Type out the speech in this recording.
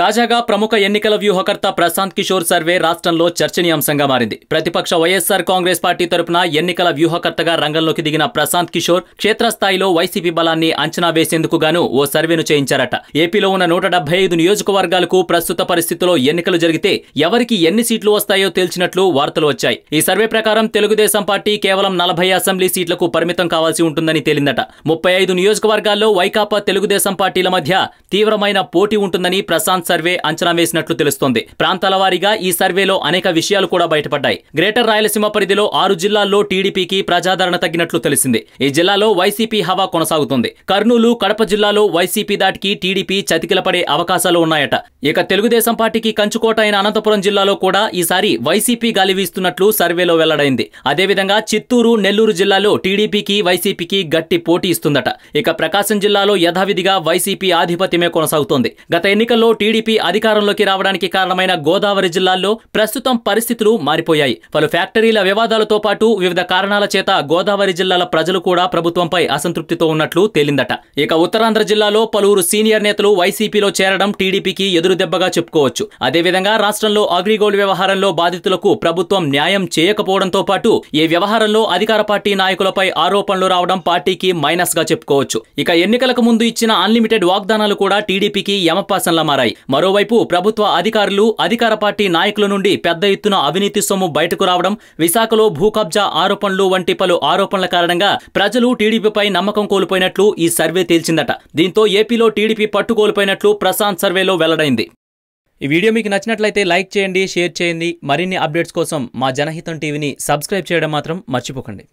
తాజాగా ప్రముఖ ఎన్నికల వ్యూహకర్త ప్రశాంత్ కిషోర్ సర్వే రాష్ట్రంలో చర్చనీయాంశంగా మారింది. ప్రతిపక్ష వైఎస్సార్ కాంగ్రెస్ పార్టీ తరపున ఎన్నికల వ్యూహకర్తగా రంగంలోకి దిగిన ప్రశాంత్ కిషోర్ క్షేత్రస్థాయిలో వైసీపీ బలాన్ని అంచనా వేసేందుకు గాను ఓ సర్వేను చేయించారట. ఏపీలో ఉన్న నూట డెబ్బై ఐదు నియోజకవర్గాలకు ప్రస్తుత పరిస్థితిలో ఎన్నికలు జరిగితే ఎవరికి ఎన్ని సీట్లు వస్తాయో తేల్చినట్లు వార్తలు వచ్చాయి. ఈ సర్వే ప్రకారం తెలుగుదేశం పార్టీ కేవలం నలభై అసెంబ్లీ సీట్లకు పరిమితం కావాల్సి ఉంటుందని తేలిందట. ముప్పై ఐదు నియోజకవర్గాల్లో వైకాపా తెలుగుదేశం పార్టీల మధ్య తీవ్రమైన పోటీ ఉంటుందని ప్రశాంత్ సర్వే అంచనా వేసినట్లు తెలుస్తోంది. ప్రాంతాల వారీగా ఈ సర్వేలో అనేక విషయాలు కూడా బయటపడ్డాయి. గ్రేటర్ రాయలసీమ పరిధిలో ఆరు జిల్లాల్లో టీడీపీకి ప్రజాదరణ తగ్గినట్లు తెలిసింది. ఈ జిల్లాలో వైసీపీ హవా కొనసాగుతోంది. కర్నూలు కడప జిల్లాలో వైసీపీ దాటికి టీడీపీ చతికిలపడే అవకాశాలు ఉన్నాయట. ఇక తెలుగుదేశం పార్టీకి కంచుకోట అయిన అనంతపురం జిల్లాలో కూడా ఈసారి వైసీపీ గాలి వీస్తున్నట్లు సర్వేలో వెల్లడైంది. అదేవిధంగా చిత్తూరు నెల్లూరు జిల్లాలో టీడీపీకి వైసీపీకి గట్టి పోటీ ఇస్తుందట. ఇక ప్రకాశం జిల్లాలో యథావిధిగా వైసీపీ ఆధిపత్యమే కొనసాగుతోంది. గత ఎన్నికల్లో టీడీపీ అధికారంలోకి రావడానికి కారణమైన గోదావరి జిల్లాల్లో ప్రస్తుతం పరిస్థితులు మారిపోయాయి. పలు ఫ్యాక్టరీల వివాదాలతో పాటు వివిధ కారణాల చేత గోదావరి జిల్లాల ప్రజలు కూడా ప్రభుత్వంపై అసంతృప్తితో ఉన్నట్లు తేలిందట. ఇక ఉత్తరాంధ్ర జిల్లాలో పలువురు సీనియర్ నేతలు వైసీపీలో చేరడం టీడీపీకి ఎదురు దెబ్బగా చెప్పుకోవచ్చు. అదేవిధంగా రాష్ట్రంలో అగ్రిగోల్డ్ వ్యవహారంలో బాధితులకు ప్రభుత్వం న్యాయం చేయకపోవడంతో పాటు ఈ వ్యవహారంలో అధికార పార్టీ నాయకులపై ఆరోపణలు రావడం పార్టీకి మైనస్గా చెప్పుకోవచ్చు. ఇక ఎన్నికలకు ముందు ఇచ్చిన అన్లిమిటెడ్ వాగ్దానాలు కూడా టీడీపీకి యమపాసంలా మారాయి. మరోవైపు ప్రభుత్వ అధికారులు అధికార పార్టీ నాయకుల నుండి పెద్ద ఎత్తున అవినీతి సొమ్ము బయటకు రావడం విశాఖలో భూ కబ్జా ఆరోపణలు వంటి పలు ఆరోపణల కారణంగా ప్రజలు టీడీపీపై నమ్మకం కోల్పోయినట్లు ఈ సర్వే తేల్చిందట. దీంతో ఏపీలో టీడీపీ పట్టుకోల్పోయినట్లు ప్రశాంత్ సర్వేలో వెల్లడైంది. ఈ వీడియో మీకు నచ్చినట్లయితే లైక్ చేయండి షేర్ చేయండి. మరిన్ని అప్డేట్స్ కోసం మా జనహితం టీవీని సబ్స్క్రైబ్ చేయడం మాత్రం మర్చిపోకండి.